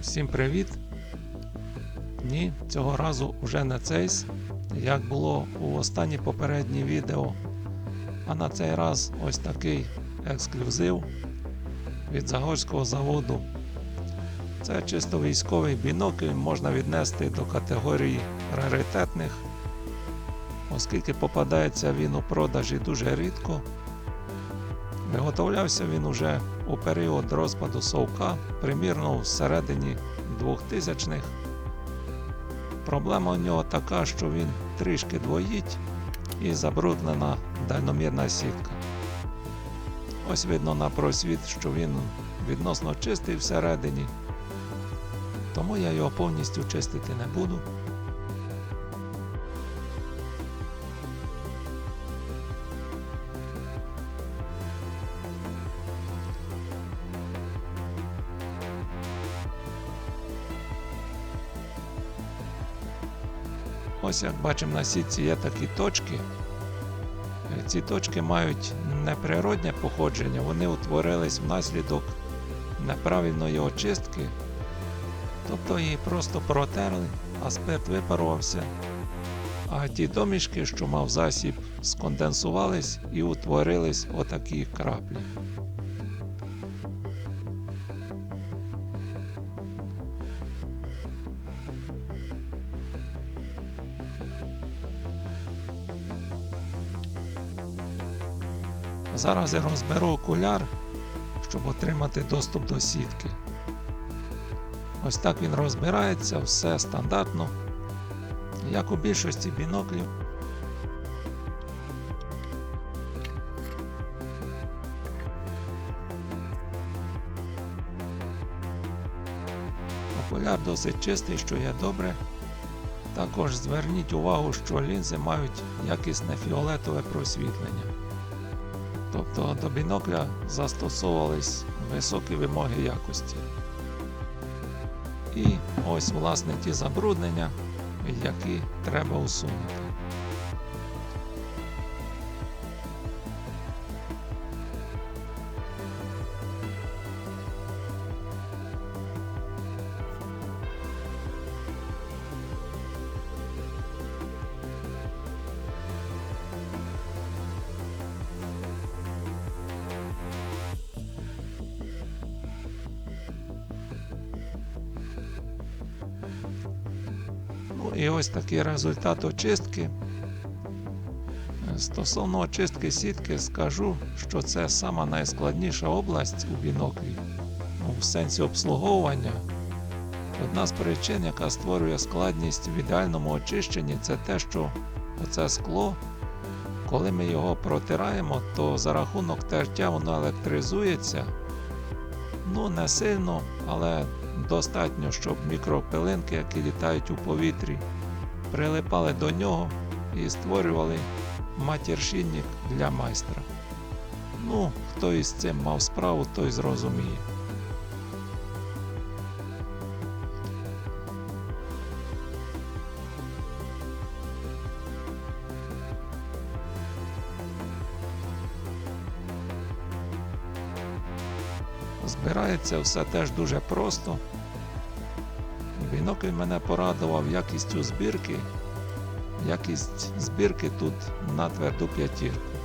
Всім привіт! Ні, цього разу вже не цейс, як було у останній попередній відео. А на цей раз ось такий ексклюзив від Загорського заводу. Це чисто військовий бінокль, можна віднести до категорії раритетних, оскільки попадається він у продажі дуже рідко. Виготовлявся він уже у період розпаду совка, примірно всередині 2000-х. Проблема у нього така, що він трішки двоїть і забруднена дальномірна сітка. Ось видно на просвіт, що він відносно чистий всередині, тому я його повністю чистити не буду. Ось як бачимо на сітці є такі точки. Е, Ці точки мають неприродне походження, вони утворились внаслідок неправильної очистки, тобто її просто протерли, а спирт випарувався. А ті домішки, що мав засіб, сконденсувались і утворились отакі краплі. Зараз я розберу окуляр, щоб отримати доступ до сітки. Ось так він розбирається, все стандартно, як у більшості біноклів. Окуляр досить чистий, що є добре. Також зверніть увагу, що лінзи мають якісне фіолетове просвітлення. Тобто до бінокля застосовувались високі вимоги якості. І ось власне ті забруднення, які треба усунути. І ось такий результат очистки. Стосовно очистки сітки, скажу, що це сама найскладніша область у біноклі ну, в сенсі обслуговування. Одна з причин, яка створює складність в ідеальному очищенні, це те, що оце скло, коли ми його протираємо, то за рахунок тертя воно електризується. Ну, не сильно, але достатньо, щоб мікропилинки, які літають у повітрі, прилипали до нього і створювали матіршинник для майстра. Ну, хто із цим мав справу, той зрозуміє. Збирається все теж дуже просто. Бінокль мене порадував якістю збірки. Якість збірки тут на тверду п'ятірку.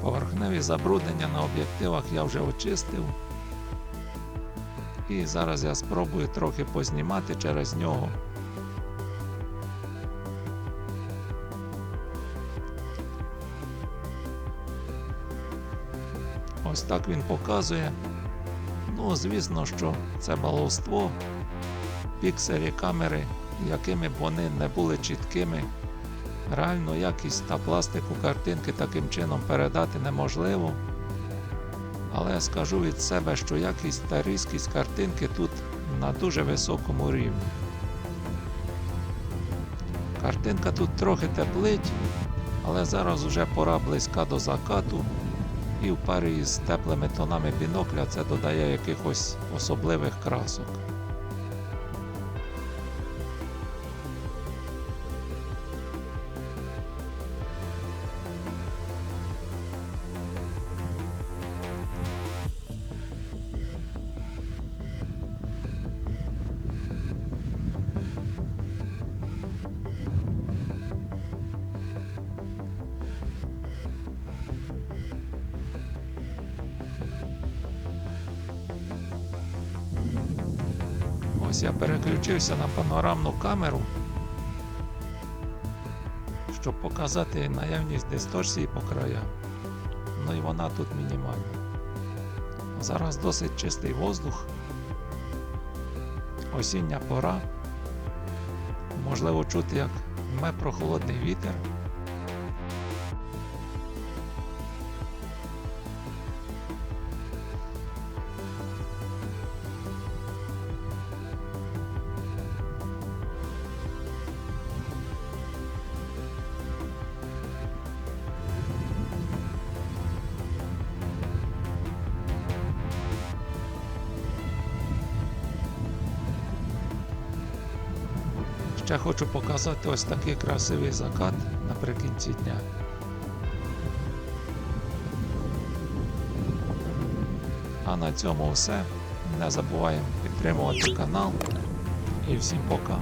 Поверхневі забруднення на об'єктивах я вже очистив. І зараз я спробую трохи познімати через нього. Ось так він показує. Ну, звісно, що це баловство. Пікселі камери, якими б вони не були чіткими, Реальну якість та пластику картинки таким чином передати неможливо. Але скажу від себе, що якість та різкість картинки тут на дуже високому рівні. Картинка тут трохи теплить, але зараз уже пора близька до закату, і в парі із теплими тонами бінокля це додає якихось особливих красок. Ось я переключився на панорамну камеру, щоб показати наявність дисторсії по краях. Ну і вона тут мінімальна. Зараз досить чистий воздух. Осіння пора. Можливо чути, як дме прохолодний вітер. Ще хочу показати ось такий красивий закат наприкінці дня. А на цьому все. Не забуваємо підтримувати канал. І всім пока.